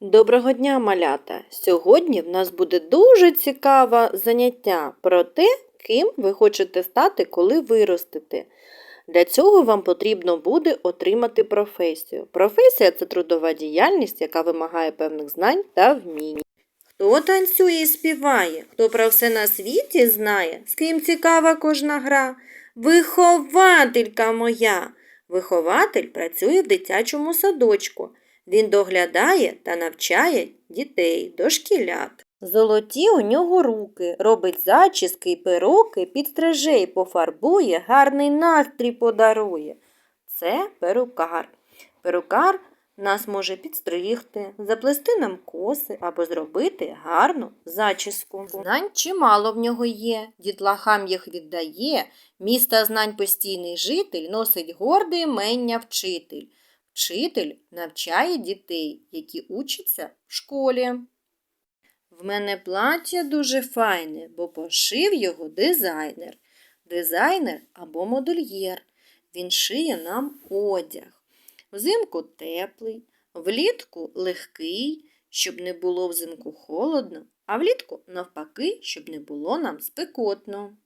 Доброго дня, малята! Сьогодні в нас буде дуже цікаве заняття про те, ким ви хочете стати, коли виростете. Для цього вам потрібно буде отримати професію. Професія це трудова діяльність, яка вимагає певних знань та вмінь. Хто танцює і співає, хто про все на світі знає, з ким цікава кожна гра? Вихователька моя! Вихователь працює в дитячому садочку. Він доглядає та навчає дітей, дошкілят. Золоті у нього руки, робить зачіски й перуки, підстриже й пофарбує, гарний настрій подарує. Це перукар. Перукар нас може підстригти, заплести нам коси або зробити гарну зачіску. Знань чимало в нього є, дітлахам їх віддає, міста знань постійний житель, носить горде імення вчитель. Вчитель навчає дітей, які учаться в школі. В мене плаття дуже файне, бо пошив його дизайнер. Дизайнер або модельєр. Він шиє нам одяг. Взимку теплий, влітку легкий, щоб не було взимку холодно, а влітку навпаки, щоб не було нам спекотно.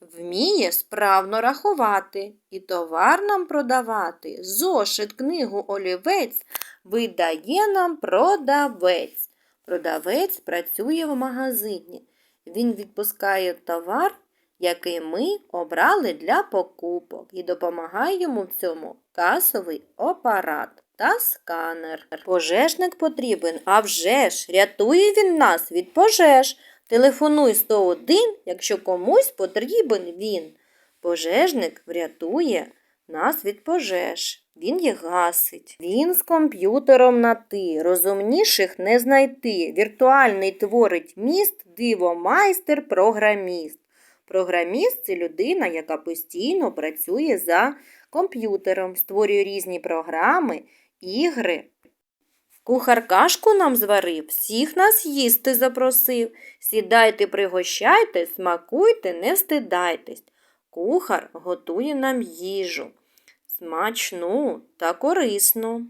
Вміє справно рахувати і товар нам продавати. Зошит, книгу, олівець видає нам продавець. Продавець працює в магазині. Він відпускає товар, який ми обрали для покупок, і допомагає йому в цьому касовий апарат та сканер. Пожежник потрібен, а вже ж рятує він нас від пожеж. Телефонуй 101, якщо комусь потрібен він. Пожежник врятує нас від пожеж. Він їх гасить. Він з комп'ютером на ти, розумніших не знайти. Віртуальний творить міст, дивомайстер, програміст. Програміст це людина, яка постійно працює за комп'ютером, створює різні програми, ігри. Кухар кашку нам зварив, всіх нас їсти запросив. Сідайте, пригощайте, смакуйте, не встидайтесь. Кухар готує нам їжу. Смачну та корисну.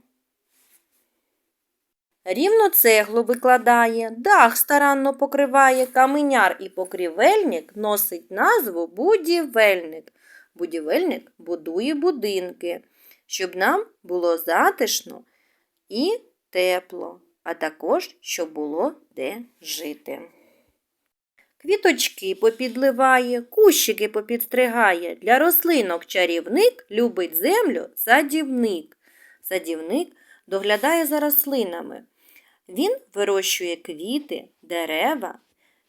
Рівно цеглу викладає, дах старанно покриває, каменяр і покрівельник носить назву будівельник. Будівельник будує будинки, щоб нам було затишно і тепло, а також щоб було де жити. Квіточки попідливає, кущики попідстригає. Для рослинок чарівник любить землю садівник. Садівник доглядає за рослинами. Він вирощує квіти, дерева,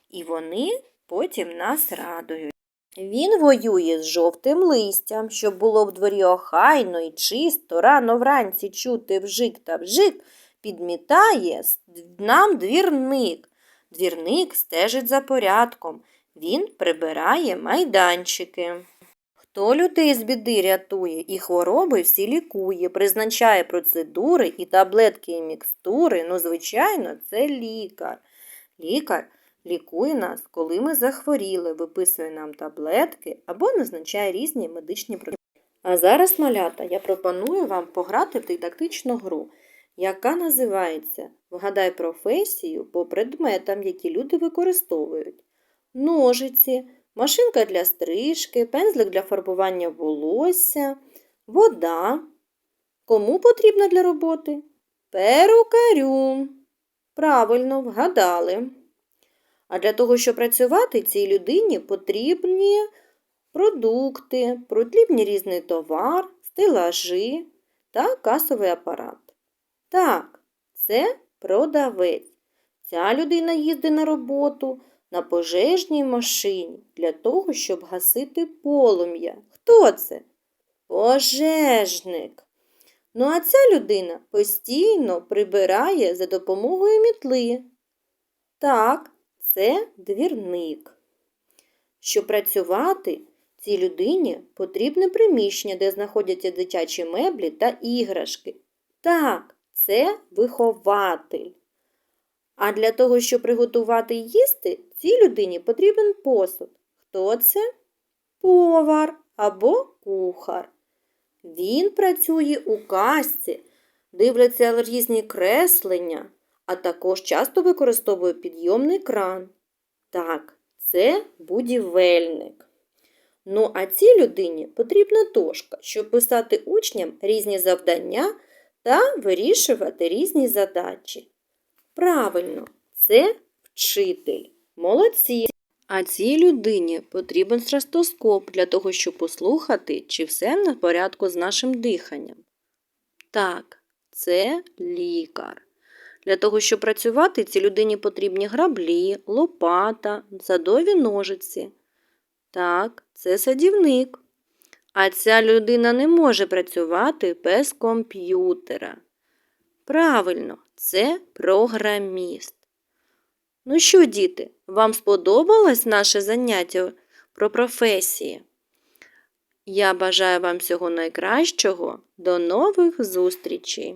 і вони потім нас радують. Він воює з жовтим листям, щоб було в дворі охайно і чисто, рано вранці чути вжик та вжик, підмітає нам двірник. Двірник стежить за порядком, він прибирає майданчики. Хто людей з біди рятує і хвороби всі лікує, призначає процедури і таблетки і мікстури, ну, звичайно, це лікар. Лікар лікує нас, коли ми захворіли, виписує нам таблетки або назначає різні медичні процедури. А зараз, малята, я пропоную вам пограти в дидактичну гру яка називається Вгадай професію по предметам, які люди використовують. Ножиці, машинка для стрижки, пензлик для фарбування волосся, вода. Кому потрібна для роботи? Перукарю. Правильно вгадали. А для того, щоб працювати цій людині потрібні продукти, потрібні різний товар, стелажі та касовий апарат. Так, це продавець. Ця людина їздить на роботу на пожежній машині для того, щоб гасити полум'я. Хто це? Пожежник. Ну, а ця людина постійно прибирає за допомогою мітли. Так, це двірник. Щоб працювати, цій людині потрібне приміщення, де знаходяться дитячі меблі та іграшки. Так, це вихователь. А для того, щоб приготувати їсти, цій людині потрібен посуд. Хто це? Повар або кухар. Він працює у касці, дивляться різні креслення, а також часто використовує підйомний кран. Так, це будівельник. Ну, а цій людині потрібна дошка, щоб писати учням різні завдання та вирішувати різні задачі. Правильно, це вчитель. Молодці. А цій людині потрібен стрестоскоп для того, щоб послухати, чи все на порядку з нашим диханням. Так, це лікар. Для того, щоб працювати, цій людині потрібні граблі, лопата, садові ножиці. Так, це садівник. А ця людина не може працювати без комп'ютера. Правильно, це програміст. Ну що, діти, вам сподобалось наше заняття про професії? Я бажаю вам всього найкращого. До нових зустрічей!